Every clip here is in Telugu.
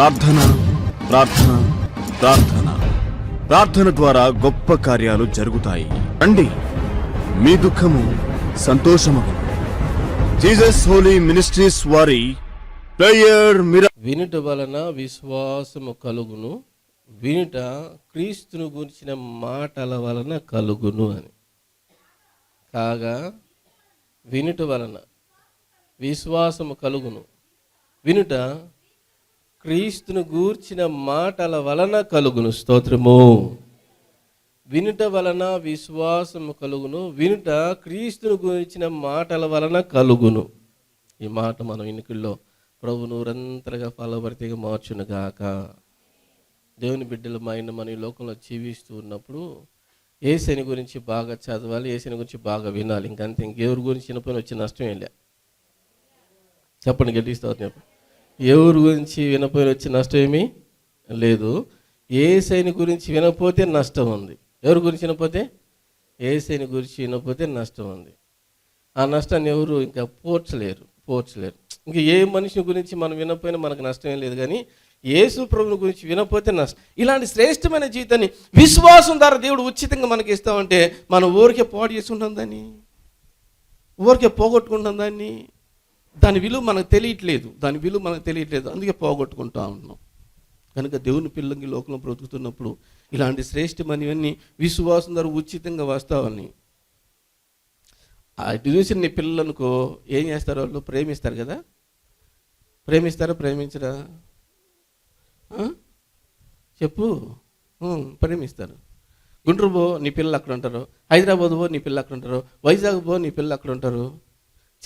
ప్రార్థన ప్రార్థన ప్రార్థన. ప్రార్థన ద్వారా గొప్ప కార్యాలు జరుగుతాయి. రండి. మీ దుఃఖము సంతోషమగు. జీసస్ హోలీ మినిస్ట్రీస్ వారి ప్రేయర్ మిరా వినుట వలన విశ్వాసము కలుగును. వినుట క్రీస్తును గురించిన మాటల వలన కలుగును అని. కాగా వినుట వలన విశ్వాసము కలుగును. వినుట క్రీస్తును గూర్చిన మాటల వలన కలుగును స్తోత్రము. వినుట వలన విశ్వాసము కలుగును వినుట క్రీస్తును గురించిన మాటల వలన కలుగును. ఈ మాట మనం ఇన్నికల్లో ప్రభు నిరంతరంగా ఫలవర్తిగా మార్చును గాక. దేవుని బిడ్డలు మైన మన ఈ లోకంలో జీవిస్తూ ఉన్నప్పుడు ఏసని గురించి బాగా చదవాలి ఏసని గురించి బాగా వినాలి. ఇంకంతే ఇంకెవరి గురించి వినపోయిన వచ్చే నష్టం ఏం లే. చెప్పండి గెలిస్తావు చెప్పండి. ఎవరి గురించి వినపోయిన వచ్చే నష్టం ఏమీ లేదు. ఏసైని గురించి వినకపోతే నష్టం ఉంది. ఎవరి గురించి వినపోతే? ఏసైని గురించి వినకపోతే నష్టం ఉంది. ఆ నష్టాన్ని ఎవరు ఇంకా పోడ్చలేరు పోడ్చలేరు ఇంకా ఏ మనిషి గురించి మనం వినపోయినా మనకు నష్టం ఏం లేదు. కానీ యేసు ప్రభుని గురించి వినకపోతే నష్టం. ఇలాంటి శ్రేష్టమైన జీవితాన్ని విశ్వాసం ద్వారా దేవుడు ఉచితంగా మనకి ఇస్తామంటే మనం ఊరికే పాడు చేసుకుంటాం దాన్ని. ఊరికే పోగొట్టుకుంటాం దాన్ని. దాని విలువ మనకు తెలియట్లేదు. దాని విలువ మనకు తెలియట్లేదు. అందుకే పోగొట్టుకుంటా ఉన్నాం. కనుక దేవుని పిల్లకి లోకంలో బ్రతుకుతున్నప్పుడు ఇలాంటి శ్రేష్టమైనవన్నీ విశ్వాసం ద్వారా ఉచితంగా వస్తావని. అటు చూసి నీ పిల్లలనుకో ఏం చేస్తారు వాళ్ళు? ప్రేమిస్తారు కదా? ప్రేమిస్తారా? ప్రేమించరా? చెప్పు. ప్రేమిస్తారు. గుంటూరు పో నీ పిల్లలు అక్కడ ఉంటారు. హైదరాబాద్ పో నీ పిల్లలు అక్కడ ఉంటారు. వైజాగ్ పో నీ పిల్లలు అక్కడ ఉంటారు.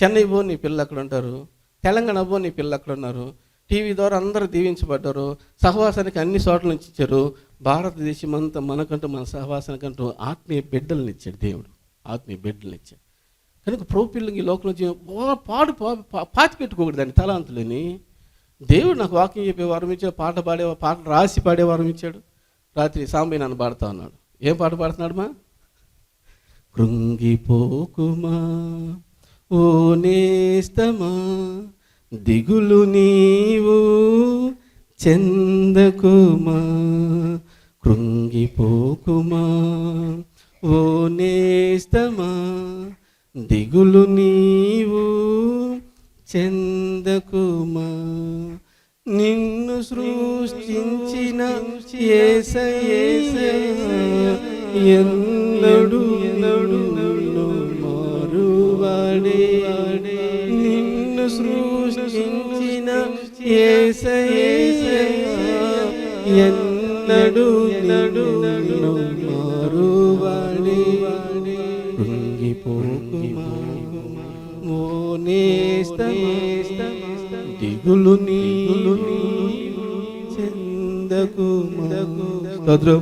చెన్నై పో నీ పిల్లలు అక్కడ ఉంటారు? తెలంగాణ పో నీ పిల్లలు అక్కడ ఉన్నారు? టీవీ ద్వారా అందరూ దీవించబడ్డారు. సహవాసానికి అన్ని చోట్ల నుంచి ఇచ్చారు. భారతదేశం అంతా మనకంటూ మన సహవాసానికంటూ ఆత్మీయ బిడ్డలను ఇచ్చాడు దేవుడు. ఆత్మీయ బిడ్డలను ఇచ్చాడు. కనుక ప్రభు ఈ లోకంలో పాడు పాతి పెట్టుకోకూడదు దాన్ని తలాంతులని. దేవుడు నాకు వాకింగ్ చెప్పే వారం ఇచ్చాడు పాట పాడే పాట రాసి పాడే వారం ఇచ్చాడు రాత్రి సాంబయ్య నన్ను పాడుతా ఉన్నాడు. ఏం పాట పాడుతున్నాడు మా? కృంగిపోకుమా? ఓ నేస్తమా దిగులు నీవు చెందకుమా కృంగిపోకుమా. ఓ నేస్తమా దిగులు నీవు చెందకుమా. నిన్ను సృష్టించిన యేసయ్య ఎన్నడు ఎన్నడు మారువాడే నిన్ను సృష్టించిన ఎన్నడు ఎన్నడు మారువాడే. నేస్తమా దిగులు నీలు చెందకు స్తోత్రం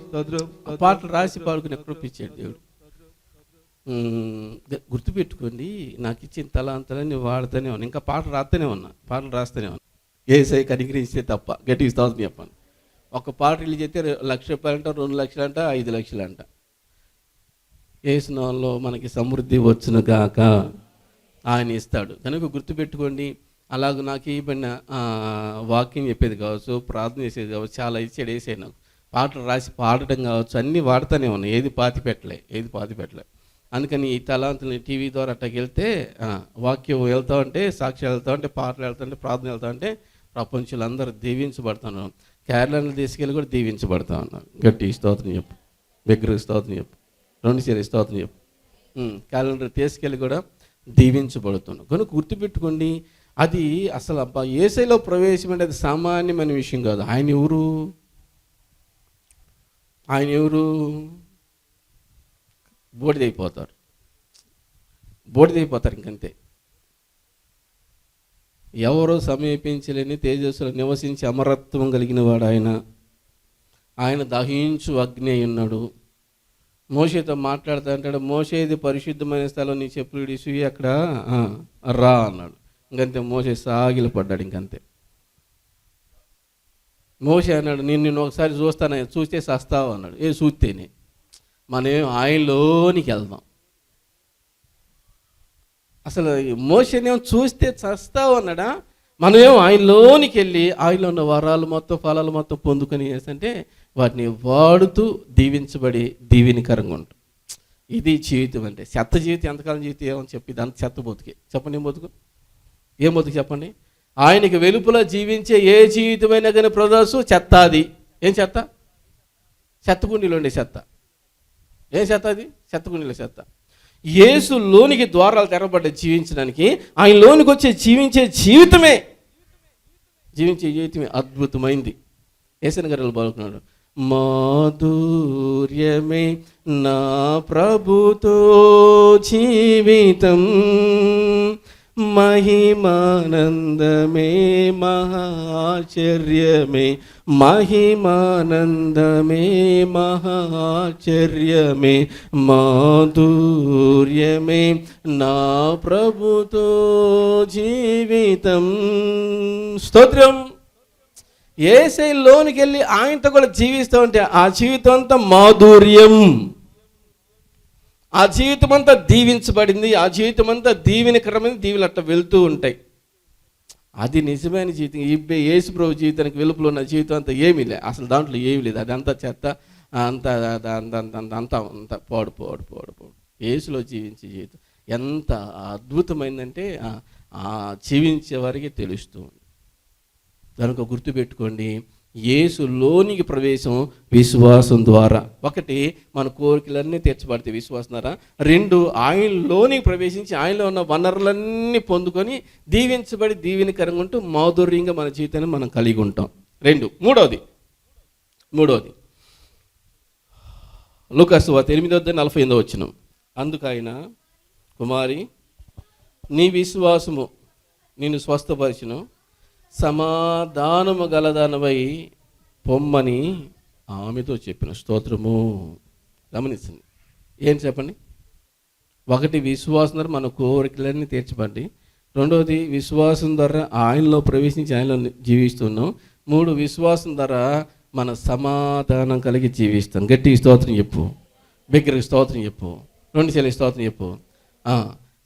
స్తోత్రం ఆ పాటలు రాసి పాడుకుని కృపించాడు దేవుడు. ఉమ్, ద- గుర్తుపెట్టుకోండి నాకు ఇచ్చిన తలాంతలని వాడుతూనే ఉన్నా ఇంకా పాటలు రాస్తూనే ఉన్నా పాటలు రాస్తూనే ఉన్నా. ఏసై కనికరిస్తే తప్ప గట్టిగా స్తోత్రం చెప్పాను ఒక పాట రిలీజ్ అయితే లక్ష రూపాయలు అంట రెండు లక్షలు అంట ఐదు లక్షలు అంట వేసినలో మనకి సమృద్ధి వచ్చును గాక ఆయన ఇస్తాడు. కనుక గుర్తుపెట్టుకోండి అలాగ నాకు ఇవ్వబడిన వాక్యం చెప్పేది కావచ్చు ప్రార్థన చేసేది కావచ్చు చాలా ఇచ్చాడు వేసాను నాకు. పాటలు రాసి పాడటం కావచ్చు అన్నీ వాడుతూనే ఉన్నాయి ఏది పాతి పెట్టలే ఏది పాతి పెట్టలే అందుకని ఈ తలాంతుని టీవీ ద్వారా అట్టకి వెళ్తే వాక్యం వెళ్తా ఉంటే సాక్ష్యాలు వెళ్తా ఉంటే పాటలు వెళ్తా ఉంటే ప్రార్థన వెళ్తా ఉంటే ప్రపంచంలో అందరూ దీవించబడుతున్నారు కేరళను తీసుకెళ్ళి కూడా దీవించబడతా ఉన్నాం. గట్టి స్తోత్రం చెప్పు. విగ్రహ స్తోత్రం చెప్పు. రెండు చేరి స్తోత్రం చెప్పు. క్యాలెండర్ తీసుకెళ్ళి కూడా దీవించబడుతున్నాం కనుక గుర్తుపెట్టుకోండి అది అసలు అబ్బా ఏసైలో ప్రవేశం అంటే అది సామాన్యమైన విషయం కాదు. ఆయన ఎవరు? ఆయన ఎవరు? బోడిదైపోతారు. బోడిదైపోతారు ఇంకంతే. ఎవరు సమీపించలేని తేజస్సులో నివసించి అమరత్వం కలిగిన వాడు ఆయన. ఆయన దహించు అగ్ని అయి ఉన్నాడు. మోషేతో మాట్లాడుతూ అంటాడు మోషే ఇది పరిశుద్ధమైన స్థలం నీ చెప్పులు ఇడిసి అక్కడ రా అన్నాడు. ఇంకంతే మోసే సాగిలు పడ్డాడు ఇంకంతే. మోసే అన్నాడు నేను నిన్ను ఒకసారి చూస్తాను చూస్తే సస్తావు అన్నాడు. ఏ చూస్తేనే. మనం ఆయనలోనికి వెళ్దాం. అసలు మోసనేమో చూస్తే చస్తావు అన్నాడా మనమేమో ఆయనలోనికి వెళ్ళి ఆయనలో ఉన్న వరాలు మొత్తం ఫలాలు మొత్తం పొందుకొని ఏంటంటే వాటిని వాడుతూ దీవించబడి దీవెనికరంగా ఉంటాం ఇది జీవితం అంటే. చెత్త జీవితం ఎంతకాలం జీవితం ఏమని చెప్పి. దాని చెత్త బతుకే చెప్పండి ఏం బతుకు ఏం బతుకు చెప్పండి? ఆయనకి వెలుపుల జీవించే ఏ జీవితమైనా కానీ ప్రదర్శు చెత్త అది ఏం చెత్త? చెత్త కుండీలో ఉండే చెత్త. ఏం చెత్త అది? చెత్తకుండీల చెత్త. యేసు లోనికి ద్వారాలు తెరబడ్డ జీవించడానికి ఆయన లోనికి వచ్చే జీవించే జీవితమే జీవించే జీవితమే అద్భుతమైంది. ఏసన్ గారు బాగున్నాడు మాధుర్యమే నా ప్రభుతో జీవితం మహిమానందమే మహాచర్యమే మహిమానందమే మహాచర్యమే మాధుర్యమే నా ప్రభుతో జీవితం. స్తోత్రం. ఏసై లోనికి వెళ్ళి ఆయనతో కూడా జీవిస్తూ ఉంటే ఆ జీవితం అంతా మాధుర్యం. ఆ జీవితం అంతా దీవించబడింది ఆ జీవితం అంతా దీవెనకరమైన దీవులు అట్లా వెళ్తూ ఉంటాయి. అది నిజమైన జీవితం. ఇబ్బే యేసు ప్రభు జీవితానికి వెలుపులో ఉన్న జీవితం అంతా ఏమీ లేదు అసలు దాంట్లో ఏమీ లేదు. అదంతా చెత్త అంత అంత అంత అంత అంతా అంత పోడు పోడు పోడు పోడు. యేసులో జీవించే జీవితం. ఎంత అద్భుతమైందంటే ఆ- జీవించే వారికి తెలుస్తూ ఉంది. దానికి గుర్తుపెట్టుకోండి యేసు లోనికి ప్రవేశం విశ్వాసం ద్వారా. ఒకటి మన కోరికలన్నీ తీర్చబడితే విశ్వాసం ద్వారా రెండు ఆయనలోనికి ప్రవేశించి ఆయనలో ఉన్న వనరులన్నీ పొందుకొని దీవించబడి దీవెనకరంగా ఉంటూ మాధుర్యంగా మన జీవితాన్ని మనం కలిగి ఉంటాం. రెండు మూడవది మూడవది లూకాసు వార్త ఎనిమిదో నలభై ఎనిమిదో వచ్చిన అందుకైన కుమారి నీ విశ్వాసము నిన్ను స్వస్థపరిచను. సమాధానము గలదానవై పొమ్మని ఆమెతో చెప్పిన స్తోత్రము. గమనించండి. ఏం చెప్పండి? ఒకటి విశ్వాసం ద్వారా మన కోరికలన్నీ తీర్చబండి రెండవది విశ్వాసం ద్వారా ఆయనలో ప్రవేశించి ఆయనలో జీవిస్తున్నాం. మూడు విశ్వాసం ద్వారా మన సమాధానం కలిగి జీవిస్తాం. గట్టి స్తోత్రం చెప్పు. బిగ్గరకి స్తోత్రం చెప్పు. రెండు చెల్లి స్తోత్రం చెప్పు.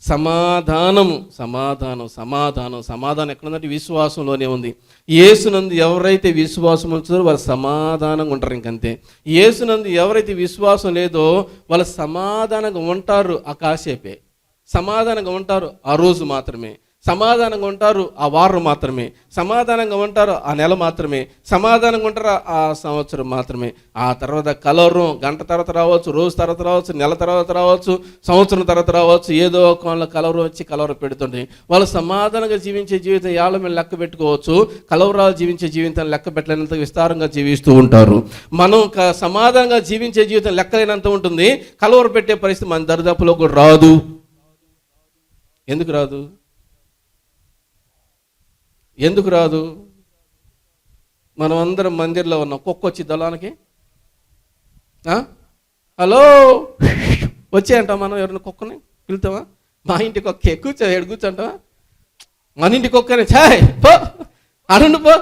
సమాధానము సమాధానం సమాధానం సమాధానం ఎక్కడుందంటే విశ్వాసంలోనే ఉంది. యేసునందు ఎవరైతే విశ్వాసం ఉంచుతారో వాళ్ళు సమాధానంగా ఉంటారు ఇంకంతే. యేసునందు ఎవరైతే విశ్వాసం లేదో వాళ్ళు సమాధానంగా ఉంటారు ఆ కాసేపే సమాధానంగా ఉంటారు ఆ రోజు మాత్రమే. సమాధానంగా ఉంటారు ఆ వారం మాత్రమే. సమాధానంగా ఉంటారు ఆ నెల మాత్రమే. సమాధానంగా ఉంటారు ఆ సంవత్సరం మాత్రమే. ఆ తర్వాత కలవరం గంట తర్వాత రావచ్చు రోజు తర్వాత రావచ్చు నెల తర్వాత రావచ్చు సంవత్సరం తర్వాత రావచ్చు ఏదో ఒక కలవరం వచ్చి కలవరం పెడుతుంది వాళ్ళు సమాధానంగా జీవించే జీవితం ఏళ్ళ మేము లెక్క పెట్టుకోవచ్చు. కలవరాలు జీవించే జీవితం లెక్క పెట్టలేనంత విస్తారంగా జీవిస్తూ ఉంటారు. మనం క- సమాధానంగా జీవించే జీవితం లెక్కలేనంత ఉంటుంది. కలవర పెట్టే పరిస్థితి మన దరిదాపులో కూడా రాదు. ఎందుకు రాదు? ఎందుకు రాదు? మనం అందరం మందిర్లో ఉన్నాం. కుక్క వచ్చి దళానికి? హలో? వచ్చే అంటాం మనం ఎవరిని కుక్కని? పిలుతావా? మా ఇంటి కుక్క కూర్చో ఏడు కూర్చుంటావా? మన ఇంటి కుక్కనే ఛాయ్ పో. అనండి పో.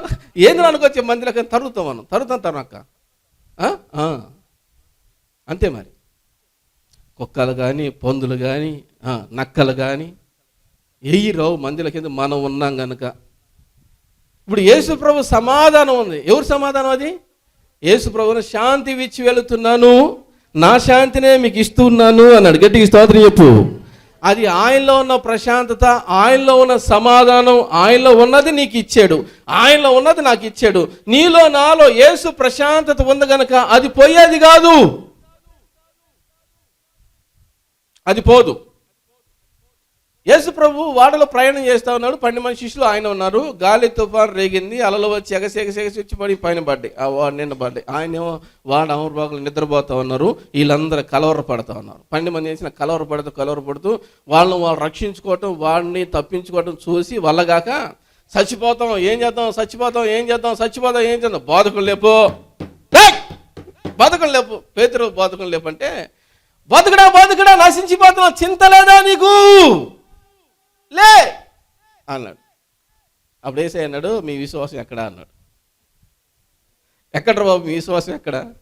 ఏంది అనుకొచ్చే మందిలోకి తరుగుతాం మనం? తరుగుతాం తరుణక్క అంతే మరి. కుక్కలు కానీ పందులు కానీ నక్కలు కానీ ఎయ్యి రావు మందిల కింద మనం ఉన్నాం కనుక ఇప్పుడు యేసు ప్రభు సమాధానం ఉంది. ఎవరు సమాధానం అది? యేసు ప్రభుని శాంతి ఇచ్చి వెళుతున్నాను. నా శాంతినే మీకు ఇస్తున్నాను అన్నాడు. గట్టిగా స్తోత్రం చెప్పు. అది ఆయనలో ఉన్న ప్రశాంతత ఆయనలో ఉన్న సమాధానం ఆయనలో ఉన్నది నీకు ఇచ్చాడు. ఆయనలో ఉన్నది నాకు ఇచ్చాడు. నీలో నాలో యేసు ప్రశాంతత ఉంది గనక అది పోయేది కాదు. అది పోదు. యేసు ప్రభు వాడలో ప్రయాణం చేస్తా ఉన్నాడు. పన్నెండు మంది శిష్యులు ఆయన ఉన్నారు. గాలి తుఫాన్ రేగింది. అలలు వచ్చి ఎగసి ఎగసి ఎగసి వచ్చి పడి పైన పడ్డాయి. ఆ వాడు నిన్న పడ్డాయి. ఆయన వాడు అమరబాగులు నిద్రపోతూ ఉన్నారు. వీళ్ళందరూ కలవర పడతా ఉన్నారు. పన్నెండు మంది చేసిన కలవర పడుతూ కలవర పడుతూ వాళ్ళని వాళ్ళు రక్షించుకోవటం వాడిని తప్పించుకోవటం చూసి వల్లగాక చచ్చిపోతాం. ఏం చేద్దాం? చచ్చిపోతాం. ఏం చేద్దాం? చచ్చిపోతాం. ఏం చేద్దాం? బాధకులు లేపు. బతకం లేపు. పేతురు బాధకులు లేపంటే అంటే బతుకుడా బతుకుడా నశించిపోతున్నావు. చింత లేదా నీకు? లే! అన్నాడు. అప్పుడు ఏసై అన్నాడు మీ విశ్వాసం ఎక్కడ? అన్నాడు. ఎక్కడ బాబు మీ విశ్వాసం ఎక్కడ?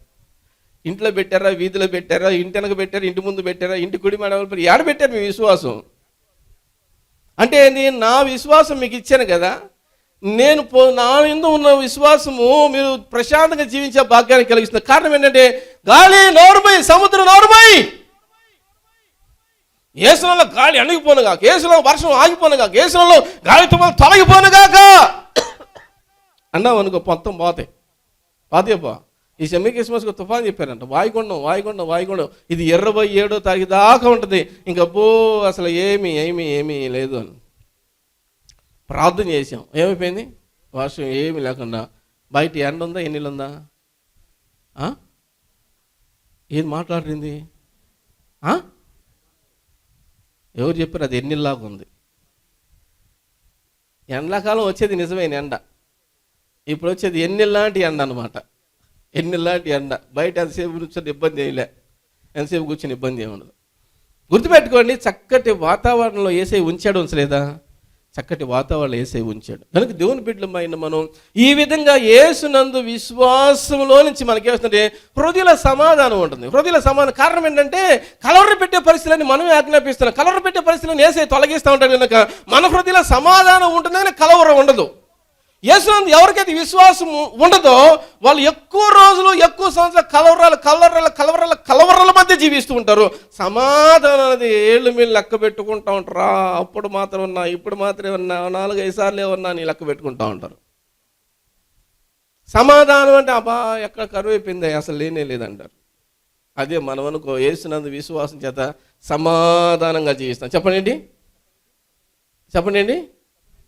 ఇంట్లో పెట్టారా వీధిలో పెట్టారా ఇంటి వెనక పెట్టారా ఇంటి ముందు పెట్టారా ఇంటి కుడి మేడ ఏడ పెట్టారు మీ విశ్వాసం? అంటే ఏంది? నా విశ్వాసం మీకు ఇచ్చాను కదా. నేను పో- నా ఎందు ఉన్న విశ్వాసము మీరు ప్రశాంతంగా జీవించే భాగ్యాన్ని కలిగిస్తుంది కారణం ఏంటంటే గాలి నోరుమై సముద్రం నోరుమై ఏసులలో గాలి అణిగిపోనుగా కేసులో వర్షం ఆగిపోనుగా కేసులలో గాలి తుమ్మలు తొలగిపోనుగాక అన్నావు అనుకో మొత్తం పోతాయి పాతేపా ఈ సెమీ క్రిస్మస్కి తుఫాన్ చెప్పారంట. వాయుగుండం వాయుగుండం వాయుగుండం. ఇది ఇరవై ఏడో తారీఖు దాకా ఉంటుంది. ఇంకా పో అసలు ఏమి ఏమి ఏమి లేదు అని. ప్రార్థన చేసాం ఏమైపోయింది? వర్షం ఏమి లేకుండా. బయట ఎండ ఉందా? ఎన్నిళ్ళు ఉందా? ఏది మాట్లాడింది? ఎవరు చెప్పారు అది ఎన్నిల్లాగా ఉంది? ఎండాకాలం వచ్చేది నిజమైన ఎండ. ఇప్పుడు వచ్చేది ఎన్నిల్లాంటి ఎండ అనమాట ఎన్నిల్లాంటి ఎండ. బయట ఎంతసేపు కూర్చొని ఇబ్బంది ఏమిలే ఎంతసేపు కూర్చొని ఇబ్బంది ఏమి ఉండదు. గుర్తుపెట్టుకోండి చక్కటి వాతావరణంలో ఏసై ఉంచాడు ఉంచలేదా? చక్కటి వాతావరణం ఏసై ఉంచాడు. కనుక దేవుని బిడ్డలమైన మనం ఈ విధంగా ఏసునందు విశ్వాసంలో నుంచి మనకేస్తుంటే హృదయల సమాధానం ఉంటుంది. హృదయల సమాధానం కారణం ఏంటంటే కలవర పెట్టే పరిస్థితులని మనమే ఆజ్ఞాపిస్తున్నాం. కలవర పెట్టే పరిస్థితులను ఏసై తొలగిస్తూ ఉంటాడు కనుక మన హృదయల సమాధానం ఉంటుంది కానీ కలవరం ఉండదు. యేసునందు ఎవరికైతే విశ్వాసం ఉండదో వాళ్ళు ఎక్కువ రోజులు ఎక్కువ సంవత్సరాలు కలవరాలు కలవరాలు కలవరాల కలవరాల మధ్య జీవిస్తూ ఉంటారు. సమాధానం అనేది ఏళ్ళు మీరు లెక్క పెట్టుకుంటూ ఉంటారా. అప్పుడు మాత్రం ఉన్నా ఇప్పుడు మాత్రమే ఉన్నా నాలుగైదు సార్లే ఉన్నా నీ లెక్క పెట్టుకుంటూ ఉంటారు. సమాధానం అంటే అబ్బా ఎక్కడ కరువు అయిపోయింది అసలు లేనే లేదంటారు. అదే మనం అనుకో వేసినందు విశ్వాసం చేత సమాధానంగా జీవిస్తాం. చెప్పండి చెప్పండి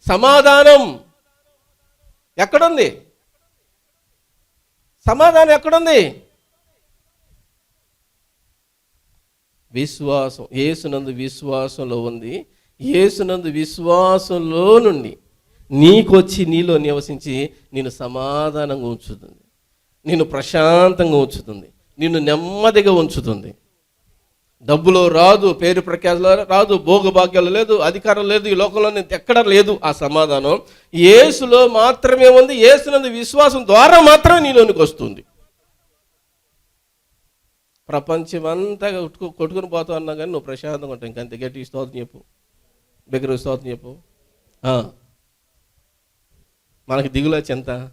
సమాధానం. ఎక్కడుంది? సమాధానం ఎక్కడుంది? విశ్వాసం ఏసునందు విశ్వాసంలో ఉంది. ఏసునందు విశ్వాసంలో నుండి నీకొచ్చి నీలో నివసించి నేను సమాధానంగా ఉంచుతుంది. నిన్ను ప్రశాంతంగా ఉంచుతుంది. నిన్ను నెమ్మదిగా ఉంచుతుంది. డబ్బులో రాదు పేరు ప్రఖ్యాతలో రాదు భోగభాగ్యాలు లేదు అధికారం లేదు ఈ లోకంలో ఎక్కడ లేదు. ఆ సమాధానం ఏసులో మాత్రమే ఉంది ఏసునందు విశ్వాసం ద్వారా మాత్రమే నీలోనికి వస్తుంది. ప్రపంచం అంతా కొట్టుకు కొట్టుకుని పోతా అన్నా కానీ నువ్వు ప్రశాంతంగా ఉంటావు. ఇంకంతే. గట్టి స్తోత్రం చెప్పు. దగ్గర స్తోత్రం చెప్పు. మనకి దిగుల చెంత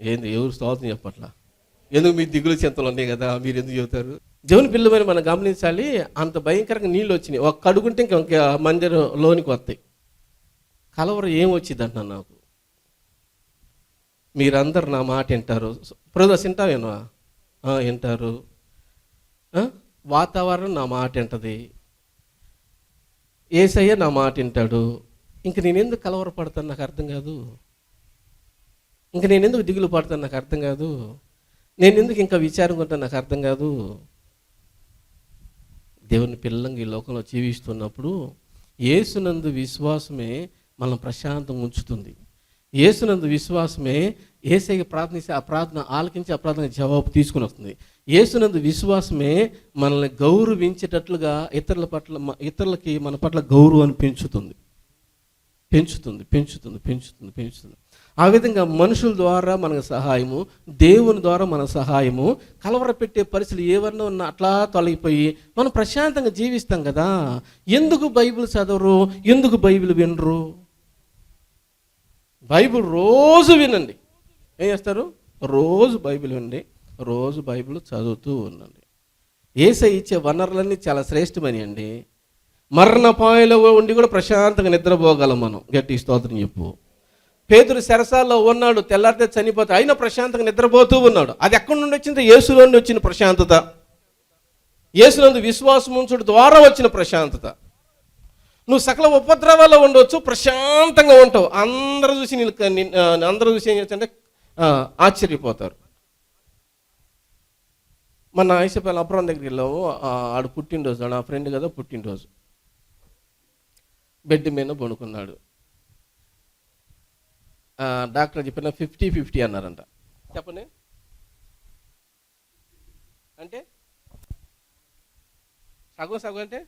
ఏంది? ఎవరు స్తోత్రం చెప్పట్లా? ఎందుకు మీ దిగులు చింతలు ఉన్నాయి కదా మీరు ఎందుకు చెబుతారు? దేవుని పిల్లమని మనం గమనించాలి అంత భయంకరంగా నీళ్ళు వచ్చినాయి. ఒక కడుగుంటే ఇంకా ఇంకా మందిరం లోనికి వస్తాయి. కలవరం ఏం వచ్చిందన్న నాకు? మీరందరు నా మాట వింటారు. ప్రదోస్ వింటావేనా వింటారు. వాతావరణం నా మాట వింటది. ఏసయ్య నా మాట వింటాడు. ఇంక నేను ఎందుకు కలవరపడతాను నాకు అర్థం కాదు. ఇంక నేను ఎందుకు దిగులు పడతాను నాకు అర్థం కాదు. నేను ఎందుకు ఇంకా విచారం కొంటే నాకు అర్థం కాదు. దేవుని పిల్లలంగా ఈ లోకంలో జీవిస్తున్నప్పుడు ఏసునందు విశ్వాసమే మనం ప్రశాంతంగా ఉంచుతుంది. ఏసునందు విశ్వాసమే ఏసైకి ప్రార్థనిస్తే ఆ ప్రార్థన ఆలకించి ఆ ప్రార్థన జవాబు తీసుకుని వస్తుంది. ఏసునందు విశ్వాసమే మనల్ని గౌరవించేటట్లుగా ఇతరుల పట్ల ఇతరులకి మన పట్ల గౌరవాన్ని పెంచుతుంది. పెంచుతుంది పెంచుతుంది పెంచుతుంది పెంచుతుంది. ఆ విధంగా మనుషుల ద్వారా మనకు సహాయము దేవుని ద్వారా మన సహాయము కలవర పెట్టే పరిస్థితులు ఏవన్నా ఉన్నా అట్లా తొలగిపోయి మనం ప్రశాంతంగా జీవిస్తాం కదా. ఎందుకు బైబిల్ చదవరు? ఎందుకు బైబిల్ వినరు? బైబిల్ రోజు వినండి. ఏం చేస్తారు? రోజు బైబిల్ వినండి. రోజు బైబిల్ చదువుతూ ఉండండి. ఏసై ఇచ్చే వనరులన్నీ చాలా శ్రేష్టమని అండి. మరణపాయలో ఉండి కూడా ప్రశాంతంగా నిద్రపోగలం మనం. గట్టి స్తోత్రం చెప్పు. పేదరు సెరసాల్లో ఉన్నాడు తెల్లారితే చనిపోతే అయినా ప్రశాంతంగా నిద్రపోతూ ఉన్నాడు. అది ఎక్కడి నుండి వచ్చింది? యేసులో నుండి వచ్చిన ప్రశాంతత. యేసునందు విశ్వాసం ఉంచుడు ద్వారా వచ్చిన ప్రశాంతత. నువ్వు సకల ఉపద్రవాల్లో ఉండవచ్చు ప్రశాంతంగా ఉంటావు. అందరూ చూసి అందరూ చూసి ఏం చేస్తారంటే ఆశ్చర్యపోతారు. మన ఐసపల్లి అప్రం దగ్గరికి వెళ్ళాము ఆడు పుట్టినరోజు ఆడు నా ఫ్రెండ్ కదా పుట్టినరోజు. బెడ్ మీద పడుకున్నాడు. డాక్టర్ చెప్పిన ఫిఫ్టీ ఫిఫ్టీ అన్నారంట. చెప్పండి. అంటే? సగం సగం అంటే?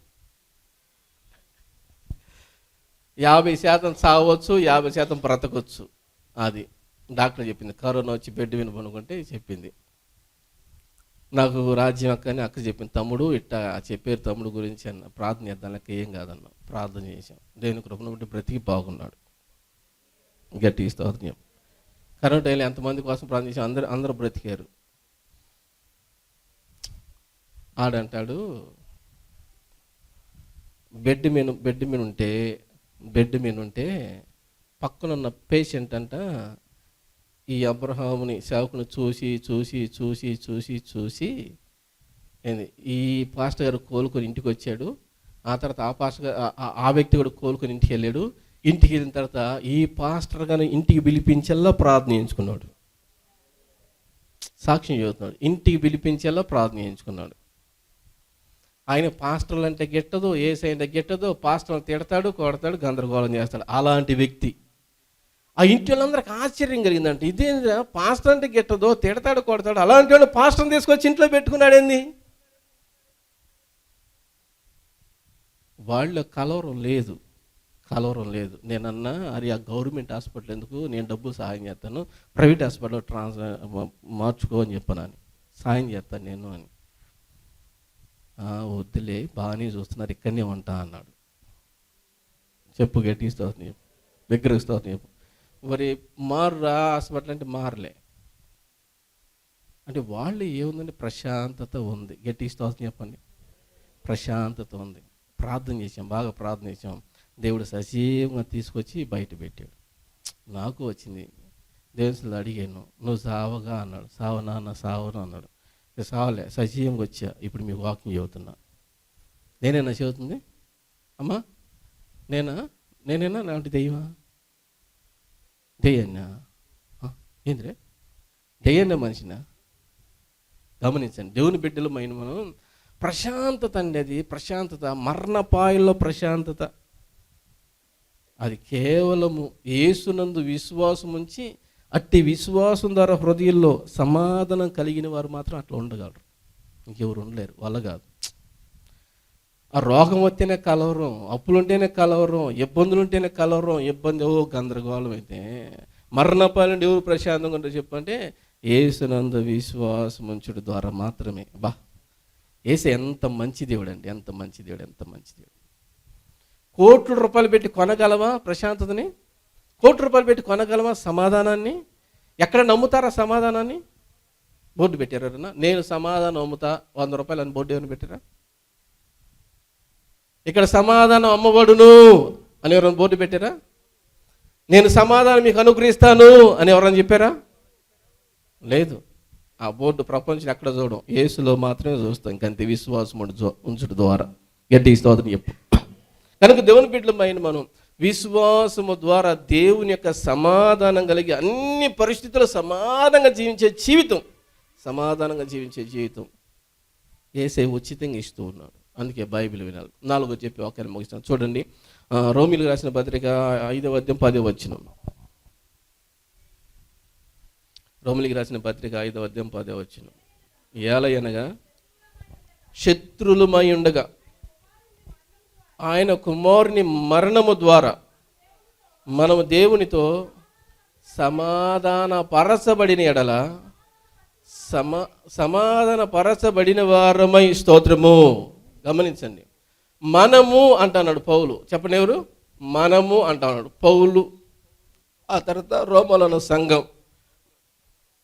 యాభై శాతం సావచ్చు యాభై శాతం బ్రతకొచ్చు. అది. డాక్టర్ చెప్పింది. కరోనా వచ్చి బెడ్ మీద పనుకుంటే చెప్పింది. నాకు రాజ్యం అక్క అని అక్క చెప్పింది. తమ్ముడు ఇట్ట చెప్పారు తమ్ముడు గురించి అన్న. ప్రార్థన చేద్దాం లెక్క ఏం కాదన్న. ప్రార్థన చేశాం. దేవుని కృపను బట్టి బ్రతికి బాగున్నాడు. గట్టి స్తోత్రం. కరెంట్ వెళ్ళి ఎంతమంది కోసం ప్రార్థన చేసి అందరూ అందరూ బ్రతికారు. ఆడంటాడు బెడ్ మీద బెడ్ మీద ఉంటే బెడ్ మీద ఉంటే పక్కన ఉన్న పేషెంట్ అంట ఈ అబ్రహాముని సేవకుని చూసి చూసి చూసి చూసి చూసి ఏంది ఈ పాస్టర్ గారు కోలుకొని ఇంటికి వచ్చాడు. ఆ తర్వాత ఆ పాస్టర్ గారు ఆ- ఆ వ్యక్తి కూడా కోలుకొని ఇంటికి వెళ్ళాడు. ఇంటికి వెళ్ళిన తర్వాత ఈ పాస్టర్ కానీ ఇంటికి పిలిపించేలా ప్రార్థనించుకున్నాడు సాక్ష్యం చెబుతున్నాడు. ఇంటికి పిలిపించేలా ప్రార్థనించుకున్నాడు ఆయన పాస్టర్లు అంటే గిట్టదు ఏసై అంటే గిట్టదు పాస్టర్లు తిడతాడు కొడతాడు గందరగోళం చేస్తాడు. అలాంటి వ్యక్తి. ఆ ఇంటి వాళ్ళందరికి ఆశ్చర్యం కలిగిందంట ఇదేంద్రా పాస్టర్ అంటే గిట్టదో తిడతాడు కొడతాడు అలాంటి వాడు పాస్టర్ని తీసుకొచ్చి ఇంట్లో పెట్టుకున్నాడేంది వాళ్ళ కలవరం లేదు. కలవరం లేదు. నేనన్నా అది ఆ గవర్నమెంట్ హాస్పిటల్ ఎందుకు? నేను డబ్బులు సహాయం చేస్తాను. ప్రైవేట్ హాస్పిటల్ ట్రాన్స్ మార్చుకో అని చెప్పాను అని. సాయం చేస్తాను నేను అని. వద్దులే బాగానే చూస్తున్నారు ఇక్కడనే ఉంటా అన్నాడు. చెప్పు గట్టి చెప్పు. దగ్గరకు చెప్పు. మరి మారురా హాస్పిటల్ అంటే మారలే. అంటే వాళ్ళు ఏముందంటే ప్రశాంతత ఉంది. గట్టి చెప్పండి. ప్రశాంతత ఉంది. ప్రార్థన చేసాం బాగా ప్రార్థన చేసాం దేవుడు సజీవంగా తీసుకొచ్చి బయట పెట్టాడు. నాకు వచ్చింది. దేవుని అడిగాను నువ్వు సావగా అన్నాడు. సావ నాన్న సావను అన్నాడు. సావలే సజీవంగా వచ్చా. ఇప్పుడు మీకు వాకింగ్ చెబుతున్నా. నేనేనా చెబుతుంది? అమ్మా నేనా? నేనేనా? లాంటి దెయ్యమా? దెయ్యన్నా ఏంద్రే ఏందిరే? దెయ్యన్న మనిషినా? గమనించండి దేవుని బిడ్డలు మైన మనం ప్రశాంతత అండి అది ప్రశాంతత మరణపాయల్లో ప్రశాంతత. అది కేవలము ఏసునందు విశ్వాసం ఉంచి అట్టి విశ్వాసం ద్వారా హృదయంలో సమాధానం కలిగిన వారు మాత్రం అట్లా ఉండగలరు. ఇంకెవరు ఉండలేరు. వాళ్ళ కాదు. ఆ రోగం వస్తేనే కలవరం అప్పులుంటేనే కలవరం ఇబ్బందులు ఉంటేనే కలవరం ఇబ్బంది ఓ గందరగోళం అయితే మరణపాలండి ఎవరు ప్రశాంతంగా ఉంటే చెప్పంటే ఏసునందు విశ్వాసం ఉంచుడు ద్వారా మాత్రమే. బా ఏసు ఎంత మంచి దేవుడు అండి ఎంత మంచి దేవుడు ఎంత మంచి దేవుడు. కోట్ల రూపాయలు పెట్టి కొనగలవా ప్రశాంతతని? కోట్ల రూపాయలు పెట్టి కొనగలవా సమాధానాన్ని? ఎక్కడ నమ్ముతారా సమాధానాన్ని? బోర్డు పెట్టారు ఎవరన్నా? నేను సమాధానం అమ్ముతా వంద రూపాయలు అని బోర్డు ఏమైనా పెట్టారా? ఇక్కడ సమాధానం అమ్మబడును అని ఎవరైనా బోర్డు పెట్టారా? నేను సమాధానం మీకు అనుగ్రహిస్తాను అని ఎవరైనా చెప్పారా? లేదు. ఆ బోర్డు ప్రపంచం ఎక్కడ చూడం ఏసులో మాత్రమే చూస్తాం. ఇంకంతే విశ్వాసం ఉండు- జో- ఉంచుట ద్వారా. గడ్డి స్తోత్రం చెప్పు. కనుక దేవుని బిడ్డలమైన మనం విశ్వాసము ద్వారా దేవుని యొక్క సమాధానం కలిగి అన్ని పరిస్థితుల్లో సమాధానంగా జీవించే జీవితం సమాధానంగా జీవించే జీవితం ఏసే ఉచితంగా ఇస్తూ ఉన్నాడు. అందుకే బైబిల్ వినాలి. నాలుగో చెప్పి ఒకరిని ముగిస్తాను. చూడండి. రోమిలు రాసిన పత్రిక ఐదవ అధ్యాయం పదే వచ్చిన రోమిలికి రాసిన పత్రిక ఐదవ అధ్యాయం పదే వచ్చిన ఏలయనగా శత్రులమై ఉండగా ఆయన కుమారుని మరణము ద్వారా మనము దేవునితో సమాధాన పరచబడిన ఎడల సమా సమాధాన పరచబడిన వారమై స్తోత్రము. గమనించండి. మనము అంటున్నాడు పౌలు. చెప్పండి ఎవరు? మనము అంటున్నాడు పౌలు. ఆ తర్వాత రోమలను సంఘం.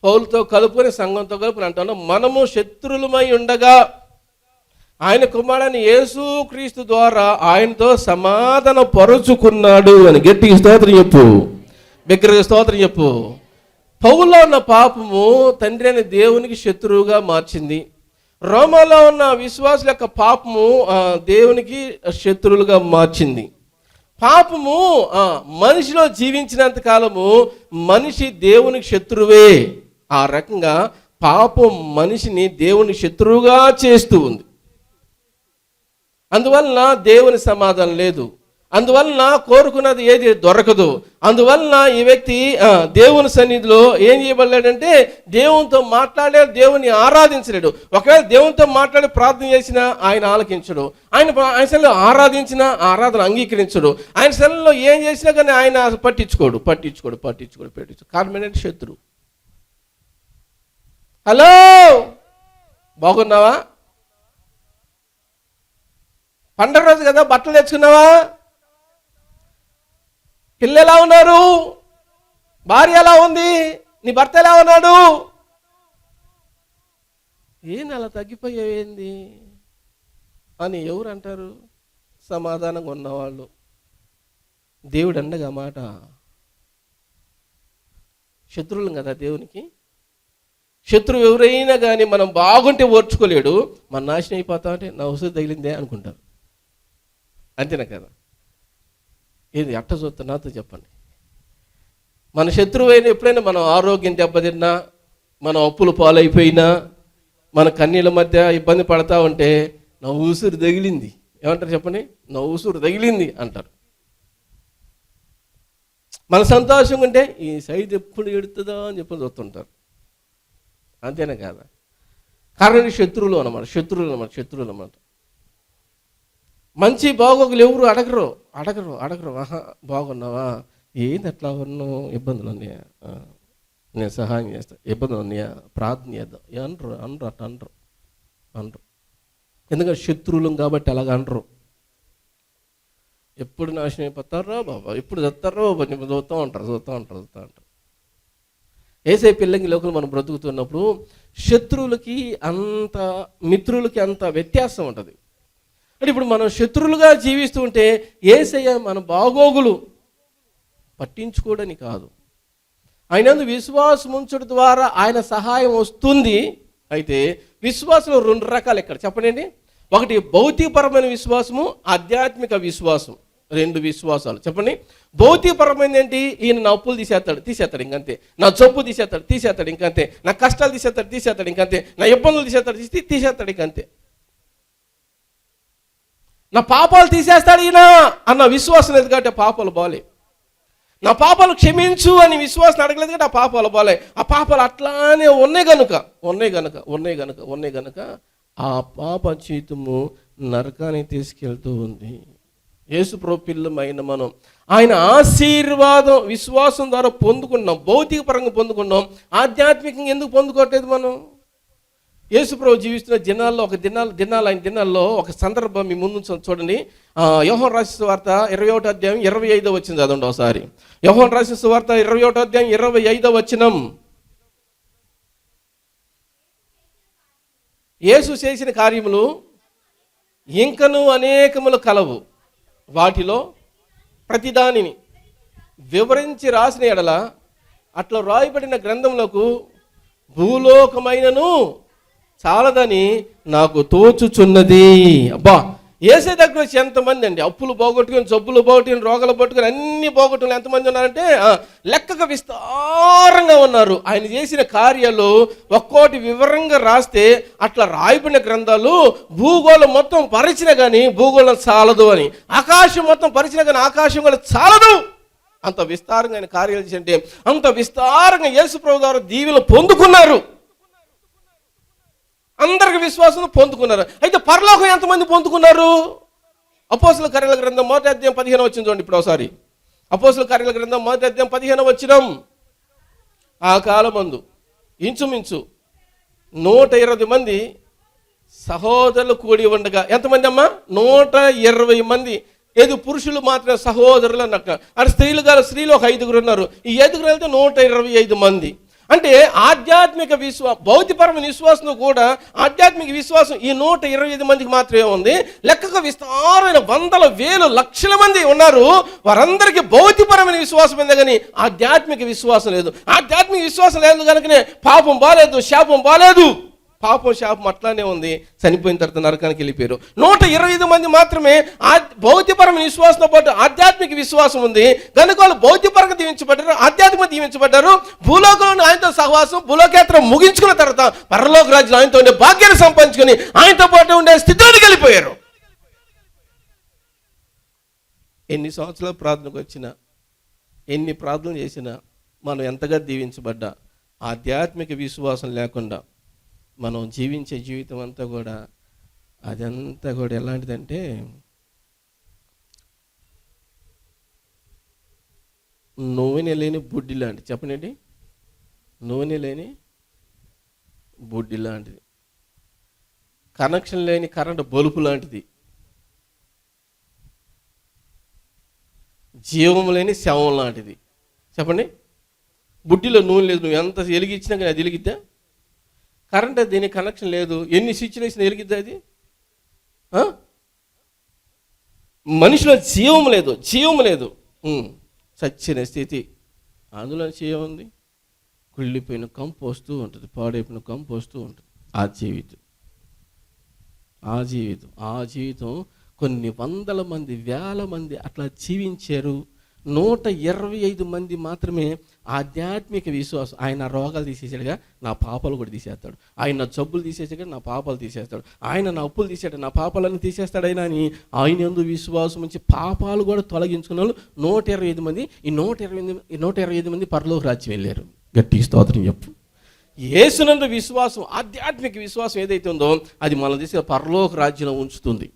పౌలతో కలుపుకొని సంఘంతో కలుపుని అంటున్నాడు మనము శత్రులమై ఉండగా ఆయన కుమారుని యేసు క్రీస్తు ద్వారా ఆయనతో సమాధాన పరుచుకున్నాడు అని గట్టి స్తోత్రం చెప్పు. బిగ్గరగా స్తోత్రం చెప్పు. పౌల్లో ఉన్న పాపము తండ్రి అనే దేవునికి శత్రువుగా మార్చింది. రోమాలో ఉన్న విశ్వాసుల యొక్క పాపము దేవునికి శత్రువులుగా మార్చింది. పాపము మనిషిలో జీవించినంత కాలము మనిషి దేవునికి శత్రువే. ఆ రకంగా పాపం మనిషిని దేవుని శత్రువుగా చేస్తూ ఉంది. అందువలన దేవుని సమాధానం లేదు. అందువలన కోరుకున్నది ఏది దొరకదు. అందువలన ఈ వ్యక్తి దేవుని సన్నిధిలో ఏం చేయబడలేడంటే దేవునితో మాట్లాడలేడు దేవుని ఆరాధించలేడు. ఒకవేళ దేవునితో మాట్లాడి ప్రార్థన చేసినా ఆయన ఆలకించడు. ఆయన ఆయన శైలిలో ఆరాధించిన ఆరాధన అంగీకరించడు. ఆయన సెల్లో ఏం చేసినా కానీ ఆయన పట్టించుకోడు పట్టించుకోడు పట్టించుకోడు పట్టించుకోడు. కారణం ఏంటంటే శత్రువు హలో! బాగున్నావా? పండగ రోజు కదా బట్టలు తెచ్చుకున్నావా? పిల్లలు ఎలా ఉన్నారు? భార్య ఎలా ఉంది? నీ భర్త ఎలా ఉన్నాడు? ఏంది అలా తగ్గిపోయేంది? అని ఎవరు అంటారు సమాధానంగా ఉన్నవాళ్ళు. దేవుడు అండగా మాట. శత్రువులం కదా దేవునికి. శత్రువు ఎవరైనా కానీ మనం బాగుంటే ఓర్చుకోలేడు. మన నాశనం అయిపోతా అంటే నా ఉసురు తగిలిందే అనుకుంటారు. అంతేనా కదా? ఏది ఎట్ట చూస్తా నాతో చెప్పండి. మన శత్రువు ఎప్పుడైనా మనం ఆరోగ్యం దెబ్బతిన్నా మన అప్పులు పాలైపోయినా మన కన్నీళ్ళ మధ్య ఇబ్బంది పడతా ఉంటే నా ఊసురు తగిలింది. ఏమంటారు చెప్పండి? నా ఊసురు తగిలింది అంటారు. మన సంతోషంగా ఉంటే ఈ సైజు ఎప్పుడు ఎడుతుందా అని చెప్పి చూస్తుంటారు. అంతేనా కాదా? కారణం శత్రువులు అన్నమాట శత్రువులు అన్నమాట శత్రువులు అన్నమాట. మంచి బాగోగులు ఎవరు అడగరు అడగరు అడగరు. ఆహా బాగున్నావా? ఏంది అట్లా ఉన్నావు? ఇబ్బందులు ఉన్నాయా? నేను సహాయం చేస్తా. ఇబ్బందులు ఉన్నాయా? ప్రార్థన చేద్దాం. అనరు అనరు అట్లా అనరు. అనరు. ఎందుకంటే శత్రువులం కాబట్టి అలాగ అనరు. ఎప్పుడు నాశనం అయిపోతారో బాబా ఎప్పుడు చస్తారో కొంచెం చూస్తూ ఉంటారు చూస్తూ ఉంటారు చూస్తూ ఉంటారు. ఏసై పిల్లంగి లోకలు మనం బ్రతుకుతున్నప్పుడు శత్రువులకి అంత మిత్రులకి అంత వ్యత్యాసం ఉంటుంది. అంటే ఇప్పుడు మనం శత్రువులుగా జీవిస్తూ ఉంటే ఏసయ్య మన బాగోగులు పట్టించుకోడని కాదు. ఆయనందు విశ్వాసం ఉంచడం ద్వారా ఆయన సహాయం వస్తుంది. అయితే విశ్వాసంలో రెండు రకాలు ఇక్కడ. చెప్పండి ఒకటి భౌతికపరమైన విశ్వాసము ఆధ్యాత్మిక విశ్వాసం. రెండు విశ్వాసాలు. చెప్పండి. భౌతికపరమైనది ఏంటి? ఈయన నా అప్పులు తీసేస్తాడు తీసేస్తాడు ఇంకంతే. నా జబ్బు తీసేస్తాడు తీసేస్తాడు ఇంకంతే. నా కష్టాలు తీసేస్తాడు తీసేస్తాడు ఇంకంతే. నా ఇబ్బందులు తీసేస్తాడు తీసి తీసేస్తాడు ఇంకంతే. నా పాపాలు తీసేస్తాడు ఈయన అన్న విశ్వాసం లేదు కాబట్టి పాపాలు బాలే. నా పాపాలు క్షమించు అని విశ్వాసం అడగలేదు కాబట్టి ఆ పాపాలు బాలే. ఆ పాపాలు అట్లానే ఉన్నాయి గనుక ఉన్నాయి గనుక ఉన్నాయి గనుక ఉన్నాయి గనుక ఆ పాప జీవితము నరకానికి తీసుకెళ్తూ ఉంది. యేసు పిల్లమైన మనం. ఆయన ఆశీర్వాదం విశ్వాసం ద్వారా పొందుకున్నాం భౌతిక పరంగా పొందుకున్నాం. ఆధ్యాత్మికంగా ఎందుకు పొందుకోవట్లేదు మనం? యేసుప్రభు జీవిస్తున్న దినాల్లో ఒక దినాలు దినాలు ఆయన దినాల్లో ఒక సందర్భం మీ ముందు చూడండి. యోహన్ రాసిన వార్త ఇరవై ఒకటో అధ్యాయం ఇరవై ఐదో వచ్చింది చదవండి ఒకసారి. యోహన్ రాసిన వార్త ఇరవై ఒకటో అధ్యాయం ఇరవై ఐదో వచ్చినం యేసు చేసిన కార్యములు ఇంకను అనేకములు కలవు. వాటిలో ప్రతిదానిని వివరించి రాసిన ఎడల అట్లా రాయబడిన గ్రంథములకు భూలోకమైనను చాలదని నాకు తోచుచున్నది. అబ్బా ఏసే దగ్గర వచ్చి ఎంతమంది అండి? అప్పులు పోగొట్టుకుని జబ్బులు పోగొట్టుకుని రోగాలు పట్టుకుని అన్ని పోగొట్టుకుని ఎంతమంది ఉన్నారంటే లెక్కకు విస్తారంగా ఉన్నారు. ఆయన చేసిన కార్యాలు ఒక్కోటి వివరంగా రాస్తే అట్లా రాయిపోయిన గ్రంథాలు భూగోళం మొత్తం పరిచిన కానీ భూగోళం చాలదు అని. ఆకాశం మొత్తం పరిచిన కానీ ఆకాశం కూడా చాలదు. అంత విస్తారంగా ఆయన కార్యాలు చేసి అంటే అంత విస్తారంగా యేసుప్రభు గారు దీవిలో దీవెలు పొందుకున్నారు. అందరికి విశ్వాసం పొందుకున్నారు. అయితే పరలోకం ఎంతమంది పొందుకున్నారు? అపోసుల కార్యాల గ్రంథం మొదటి అధ్యాయం పదిహేను వచ్చింది చూడండి ఇప్పుడు ఒకసారి. అపోసుల కార్యాల గ్రంథం మొదటి అధ్యాయం పదిహేను వచ్చినం. ఆ కాలమందు ఇంచుమించు నూట ఇరవై మంది సహోదరులు కూడి ఉండగా. ఎంతమంది అమ్మా? నూట ఇరవై మంది. ఏది పురుషులు మాత్రమే సహోదరులు అన్నట్టు. అంటే స్త్రీలు గారు స్త్రీలు ఒక ఐదుగురు ఉన్నారు. ఈ ఐదుగురు వెళ్తే నూట ఇరవై ఐదు మంది. అంటే ఆధ్యాత్మిక విశ్వా భౌతికపరమైన విశ్వాసం కూడా ఆధ్యాత్మిక విశ్వాసం ఈ నూట ఇరవై ఐదు మందికి మాత్రమే ఉంది. లెక్కకు విస్తారమైన వందల వేలు లక్షల మంది ఉన్నారు. వారందరికీ భౌతికపరమైన విశ్వాసం ఉంది కానీ ఆధ్యాత్మిక విశ్వాసం లేదు. ఆధ్యాత్మిక విశ్వాసం లేదు కనుకనే పాపం బాలేదు శాపం బాలేదు. పాపం శాపం అట్లానే ఉంది. చనిపోయిన తర్వాత నరకానికి వెళ్ళిపోయారు. నూట ఇరవై ఐదు మంది మాత్రమే ఆ భౌతికపరమైన విశ్వాసంతో పాటు ఆధ్యాత్మిక విశ్వాసం ఉంది. కనుక వాళ్ళు భౌతికపరంగా దీవించబడ్డారు ఆధ్యాత్మిక దీవించబడ్డారు. భూలోకంలో ఆయనతో సహవాసం భూలోకేత్రం ముగించుకున్న తర్వాత పరలోక రాజ్యం ఆయనతో ఉండే భాగ్యాన్ని సంపాదించుకొని ఆయనతో పాటు ఉండే స్థితిలోకి వెళ్ళిపోయారు. ఎన్ని సంవత్సరాలు ప్రార్థనకు వచ్చినా ఎన్ని ప్రార్థనలు చేసినా మనం ఎంతగా దీవించబడ్డా ఆధ్యాత్మిక విశ్వాసం లేకుండా మనం జీవించే జీవితం అంతా కూడా అదంతా కూడా ఎలాంటిదంటే నూనె లేని బుడ్డి లాంటిది. చెప్పండి నూనె లేని బుడ్డి లాంటిది. కనెక్షన్ లేని కరెంట్ బల్బు లాంటిది. జీవం లేని శవం లాంటిది. చెప్పండి. బుడ్డిలో నూనె లేదు. నువ్వు ఎంత వెలిగించినా కానీ అది వెలిగిద్దా కరెంట్ దీనికి కనెక్షన్ లేదు. ఎన్ని సిచ్యువేషన్ ఎరిగిద్ది అది? మనిషిలో జీవం లేదు. జీవం లేదు. సచ్చిన చచ్చిన స్థితి. అందులో జీవం ఉంది. కుళ్ళిపోయిన కంపు వస్తూ ఉంటుంది. పాడైపోయిన కంపు వస్తూ ఉంటుంది. ఆ జీవితం. ఆ జీవితం. ఆ జీవితం కొన్ని వందల మంది వేల మంది అట్లా జీవించారు. నూట ఇరవై ఐదు మంది మాత్రమే ఆధ్యాత్మిక విశ్వాసం. ఆయన రోగాలు తీసేసాడుగా నా పాపాలు కూడా తీసేస్తాడు. ఆయన నా జబ్బులు తీసేసాడుగా నా పాపాలు తీసేస్తాడు. ఆయన నా అప్పులు తీసాడు నా పాపాలను తీసేస్తాడు ఆయన అని ఆయన ఎందు విశ్వాసం నుంచి పాపాలు కూడా తొలగించుకున్న వాళ్ళు నూట ఇరవై ఐదు మంది ఈ నూట ఇరవై ఎనిమిది ఈ నూట ఇరవై ఐదు మంది పరలోక రాజ్యం వెళ్ళారు. గట్టి స్తోత్రం చెప్పు. యేసునందు విశ్వాసం ఆధ్యాత్మిక విశ్వాసం ఏదైతే ఉందో అది మన దేశ పరలోక రాజ్యంలో ఉంచుతుంది.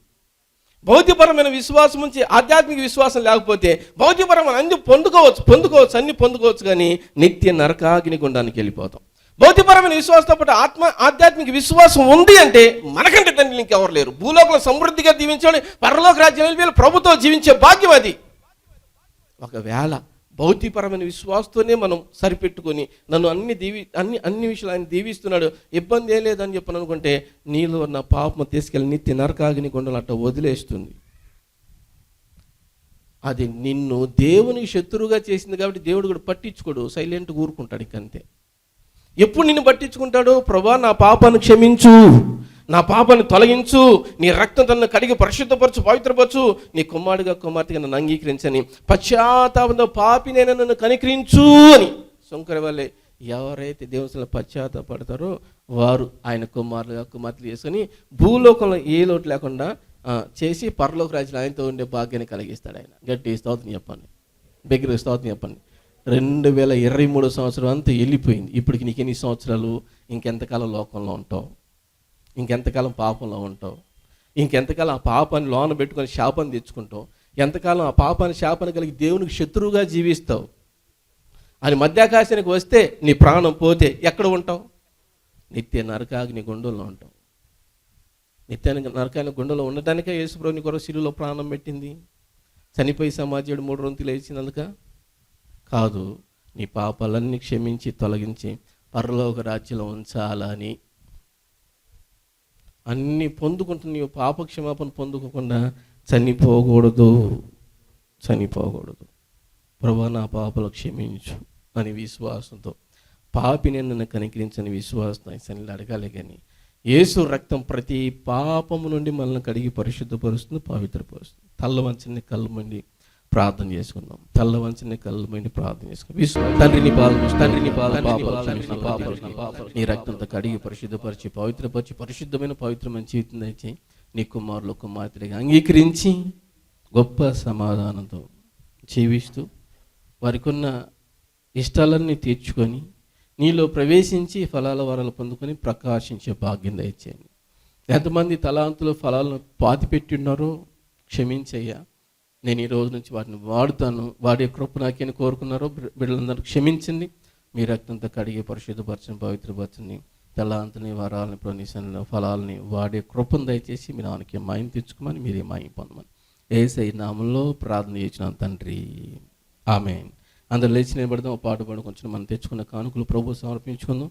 భౌతికపరమైన విశ్వాసం నుంచి ఆధ్యాత్మిక విశ్వాసం లేకపోతే భౌతికపరమైన అన్ని పొందుకోవచ్చు పొందుకోవచ్చు అన్ని పొందుకోవచ్చు కానీ నిత్య నరకాగ్ని గుండానికి వెళ్ళిపోతాం. భౌతికపరమైన విశ్వాసంతో పాటు ఆత్మ ఆధ్యాత్మిక విశ్వాసం ఉంది అంటే మనకంటే తండ్రి ఇంకెవరు లేరు. భూలోకంలో సమృద్ధిగా జీవించాలి పరలోక రాజ్యం వెళ్ళి ప్రభుత్వం జీవించే భాగ్యం అది. ఒకవేళ భౌతికపరమైన విశ్వాసతోనే మనం సరిపెట్టుకొని నన్ను అన్ని దీవి అన్ని అన్ని విషయాలు ఆయన దీవిస్తున్నాడు. ఇబ్బంది ఏ లేదని చెప్పని అనుకుంటే నీలో నా పాపం తీసుకెళ్ళి నిత్య నరకాగిని కొండలు అట్ట వదిలేస్తుంది. అది నిన్ను దేవుని శత్రువుగా చేసింది కాబట్టి దేవుడు కూడా పట్టించుకోడు. సైలెంట్గా ఊరుకుంటాడు ఇక అంతే. ఎప్పుడు నిన్ను పట్టించుకుంటాడు? ప్రభా నా పాపాన్ని క్షమించు. నా పాపాన్ని తొలగించు నీ రక్తం తనను కడిగి పరిశుద్ధపరచు పవిత్రపరచు. నీ కుమారుడిగా కుమార్తెగా నన్ను అంగీకరించని పశ్చాత్తాపంతో పాపి నేను నన్ను కనికరించు అని. శంకర వల్లే ఎవరైతే దేవుని పశ్చాత్తాపడతారో వారు ఆయన కుమారులుగా కుమార్తెలు చేసుకొని భూలోకంలో ఏ లోటు లేకుండా చేసి పరలోక రాజులు ఆయనతో ఉండే భాగ్యాన్ని కలిగిస్తాడు ఆయన. గట్టి స్తోత్రం చెప్పండి. బిగ్గర స్తోత్రం చెప్పండి. రెండు వేల ఇరవై మూడు సంవత్సరం అంతా వెళ్ళిపోయింది. ఇప్పటికి నీకు ఎన్ని సంవత్సరాలు? ఇంకెంతకాలం లోకంలో ఉంటావు? ఇంకెంతకాలం పాపంలో ఉంటావు? ఇంకెంతకాలం ఆ పాపాన్ని లోన పెట్టుకొని శాపాన్ని తెచ్చుకుంటావు? ఎంతకాలం ఆ పాపాన్ని శాపాన్ని కలిగి దేవునికి శత్రువుగా జీవిస్తావు? అని మధ్యాకాశానికి వస్తే నీ ప్రాణం పోతే ఎక్కడ ఉంటావు? నిత్య నరకాగ్ని గుండెల్లో ఉంటావు. నిత్యానికి నరకాన్ని గుండెలో ఉండటానికే యేసుప్రభుని కొరకు సిలువలో ప్రాణం పెట్టింది. చనిపోయి సమాజుడు మూడు రొంతులు లేచినందుక? కాదు నీ పాపాలన్నీ క్షమించి తొలగించి పరలోక రాజ్యంలో ఉంచాలని అన్ని పొందుకుంటున్న పాప క్షమాపణ పొందుకోకుండా చనిపోకూడదు. చనిపోకూడదు. ప్రభా నా పాపలు క్షమించు అని విశ్వాసంతో పాపిని నన్ను కనికరించని విశ్వాసం సన్నిలో అడగాలి కానీ యేసు రక్తం ప్రతి పాపము నుండి మనల్ని కడిగి పరిశుద్ధపరుస్తుంది పవిత్రపరుస్తుంది. తల్ల వంచని కళ్ళు మండి ప్రార్థన చేసుకుందాం. తల్ల వంచని కళ్ళు మండి ప్రార్థన చేసుకుందాం. తండ్రిని పాలు తండ్రిని పాలు నీ రక్తంతో కడిగి పరిశుద్ధపరిచి పవిత్రపరిచి పరిశుద్ధమైన పవిత్రమైన జీవితం దయచి నీ కుమారులు కుమార్తెగా అంగీకరించి గొప్ప సమాధానంతో జీవిస్తూ వారికి ఉన్న ఇష్టాలన్నీ తీర్చుకొని నీలో ప్రవేశించి ఫలాల వరాలు పొందుకొని ప్రకాశించే భాగ్యం దయచేయండి. ఎంతమంది తలాంతులు ఫలాలను పాతిపెట్టి ఉన్నారో క్షమించయ్యా. నేను ఈ రోజు నుంచి వాటిని వాడుతాను. వాడి కృప నాకేని కోరుకున్నారో బిడ్డలందరూ క్షమించండి. మీ రక్తంతో కడిగి పరిశుద్ధపరచని పవిత్రపరచని తెల్లాంతని వరాలని ప్రనిసని ఫలాలని వాడే కృపను దయచేసి మీ నాన్నకి మాయం తెచ్చుకోమని మీరే మాయం పొందమని ఏసై నామంలో ప్రార్థన చేసిన తండ్రి. ఆమె అందరు లేచి నిలబడదాం ఒక పాడు కొంచెం మనం తెచ్చుకున్న కానుకలు ప్రభు సమర్పించుకుందాం.